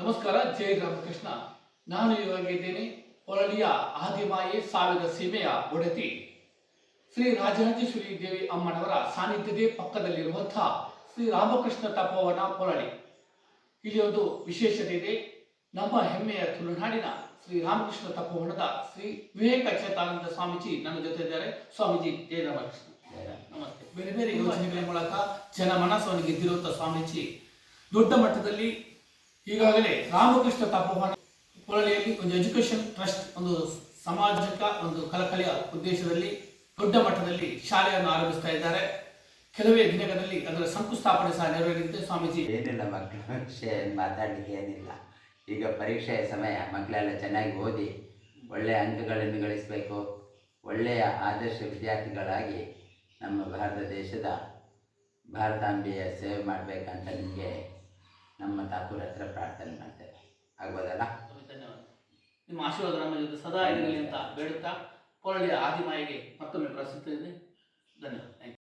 ನಮಸ್ಕಾರ ಜೈ ರಾಮಕೃಷ್ಣ. ನಾನು ಇವಾಗ ಇದ್ದೇನೆ ಹೊರಳಿಯ ಆದಿಮಾಯಿ ಸಾವಿರ ಸೀಮೆಯ ಒಡತಿ. ಶ್ರೀ ರಾಜರಾಜೇಶ್ವರಿ ದೇವಿ ಅಮ್ಮನವರ ಸಾನ್ನಿಧ್ಯದೇ ಪಕ್ಕದಲ್ಲಿರುವಂತಹ ಶ್ರೀ ರಾಮಕೃಷ್ಣ ತಪೋವನ ಹೊರಳಿ. ಇಲ್ಲಿ ಒಂದು ವಿಶೇಷತೆ ಇದೆ. ನಮ್ಮ ಹೆಮ್ಮೆಯ ತುಳುನಾಡಿನ ಶ್ರೀ ರಾಮಕೃಷ್ಣ ತಪೋವನದ ಶ್ರೀ ವಿವೇಕ ಚೇತಾನಂದ ಸ್ವಾಮೀಜಿ ನನ್ನ ಜೊತೆ ಇದ್ದಾರೆ. ಸ್ವಾಮೀಜಿ ಜಯ ರಾಮಕೃಷ್ಣ. ನಮಸ್ತೆ. ಬೇರೆ ಬೇರೆ ಯೋಜನೆಗಳ ಮೂಲಕ ಜನ ಮನಸ್ಸನ್ನು ಗೆದ್ದಿರುವಂತಹ ಸ್ವಾಮೀಜಿ ದೊಡ್ಡ ಮಟ್ಟದಲ್ಲಿ ಈಗಾಗಲೇ ರಾಮಕೃಷ್ಣ ತಪೋವನ ಕೊಳಲಿಯಲ್ಲಿ ಒಂದು ಎಜುಕೇಶನ್ ಟ್ರಸ್ಟ್, ಒಂದು ಸಮಾಜಕ, ಒಂದು ಕಲಕಲೆಯ ಉದ್ದೇಶದಲ್ಲಿ, ದೊಡ್ಡ ಮಟ್ಟದಲ್ಲಿ ಶಾಲೆಯನ್ನು ಆರಂಭಿಸ್ತಾ ಇದ್ದಾರೆ. ಕೆಲವೇ ದಿನಗಳಲ್ಲಿ ಅದರ ಶಂಕುಸ್ಥಾಪನೆ ಸಹ ನೆರವೇರಿದೆ ಸ್ವಾಮೀಜಿ. ಏನಿಲ್ಲ ಮಕ್ಕಳ ಮಾತಾಡಲಿಕ್ಕೆ ಏನಿಲ್ಲ. ಈಗ ಪರೀಕ್ಷೆಯ ಸಮಯ ಮಕ್ಕಳೆಲ್ಲ ಚೆನ್ನಾಗಿ ಓದಿ, ಒಳ್ಳೆಯ ಅಂಕಗಳನ್ನು ಗಳಿಸಬೇಕು. ಒಳ್ಳೆಯ ಆದರ್ಶ ವಿದ್ಯಾರ್ಥಿಗಳಾಗಿ ನಮ್ಮ ಭಾರತ ದೇಶದ ಭಾರತಾಂಬೆಯ ಸೇವೆ ಮಾಡಬೇಕಂತ ನಿಮಗೆ ತಾಕೂರ ಹತ್ರ ಪ್ರಾರ್ಥನೆ ಮಾಡ್ತೇವೆ ಆಗ್ಬೋದಲ್ಲ? ನಿಮ್ಮ ಆಶೀರ್ವಾದ ನಮ್ಮ ಜೊತೆ ಸದಾ ಇರಲಿ ಅಂತ ಬೇಡುತ್ತಾ ಕೊರಳಿಯ ಆದಿಮಾಯಿಗೆ ಮತ್ತೊಮ್ಮೆ ಪ್ರಸ್ತುತ ಇದೆ ಧನ್ಯವಾದ.